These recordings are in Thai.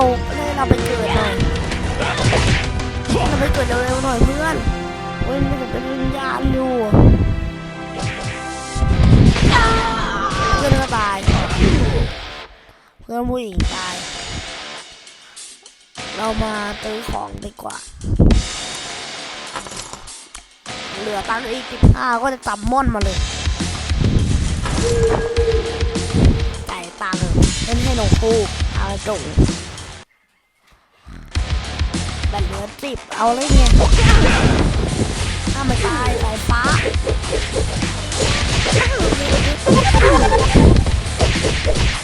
เราให้เราไปเกิดหน่อยให้เราไปเกิดเร็วๆหน่อยเพื่อนเว้ยมันเป็นวิญญาณอยู่เพื่อนก็ตายเพื่อนผู้หญิงตาย เรามาซื้อของดีกว่า เหลือตังค์อีกสิบห้าก็จะจับม่อนมาเลยจ่ายตังค์เล่นให้หนงคู่เอาจุ่ แบตเหลือสิบเอาเลยไงถ้าไม่ตายสายฟ้า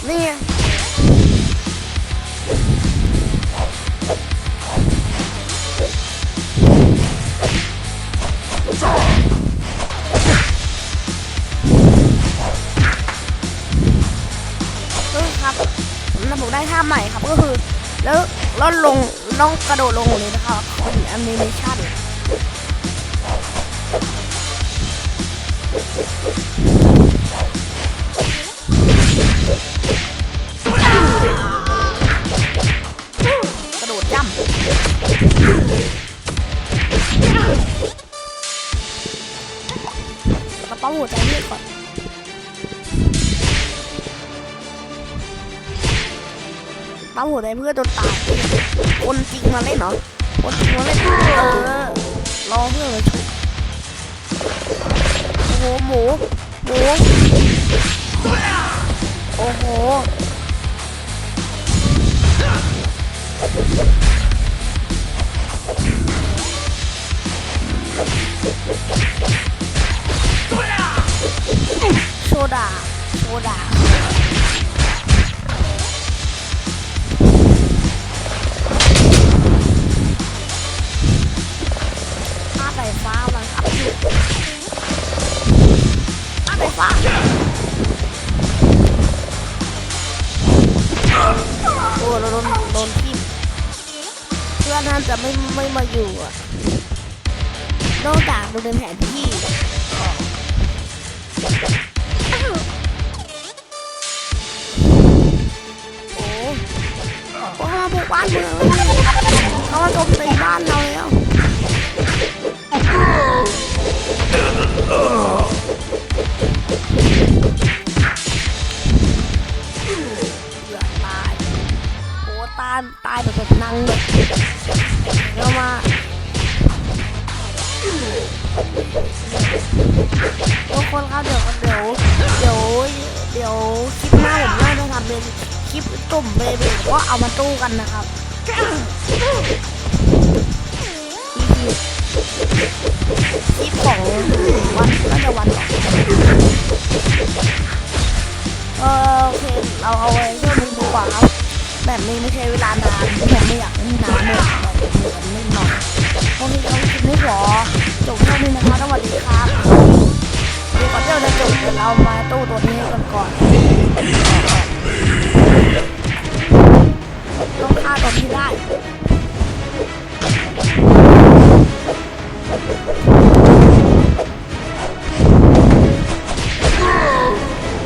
นี่ไงก็ครับระบบได้ท่าใหม่ครับก็คือ แล้วล้วลง ต้องกระโดดลงเลยนะครับเป็นแอนิเมชั่นกระโดดย่ำกระเป๋าหัวใจเลือดก่อน ปั๊มหัวใจเพื่อโดนตายคนจริงมาเล่นเหรอคนจริงมาเล่นเออรอเพื่อนมาชุบโอ้โหหมูหมูโอ้โหโซดาโซดา อาไฟฟ้าโอ้โดนโดนโดนทิ่มเพื่อนท่านจะไม่ไม่มาอยู่อะนอกจากดูในแผนที่โอ้โอ้มาบุกบ้านเมืองเขามาโจมตี ทำเป็นคลิปตุ่มเบบีก็เอามาตู้กันนะครับคลิปของวันน่าจะวันเออโอเคเราเอาไว้เรื่องนี้ดีกว่าครับแบบนี้ไม่ใช่เวลานานผมไม่อยากเล่นนานเลยแบบเหมือนเล่นหน่อยโอเคครับคลิปนี้ขอจบแค่นี้นะคะสวัสดีครับเดี๋ยวก่อนที่เราจะจบเดี๋ยวเรามาตู้ตัวนี้กันก่อน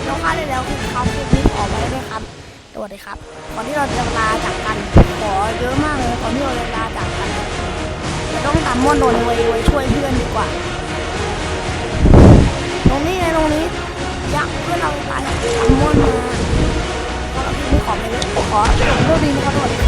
เราฆ่าได้แล้วคือเขาคือพิกออได้ด้วยครับสวัสดีครับก่อนที่เราจะลาจากกันขอเยอะมากเลยก่อนที่เราจะลาจากกันเราต้องตามม่วนโดนไว้ไว้ช่วยเพื่อนดีกว่า ตรงนี้ไงตรงนี้ยักษ์เพื่อนเราตายตามม่วนมาเพราะเราไม่ขอไม่เลยขอจบเรื่องนี้นะครับสวัสดีครับพี่จะทำคลิปเบบี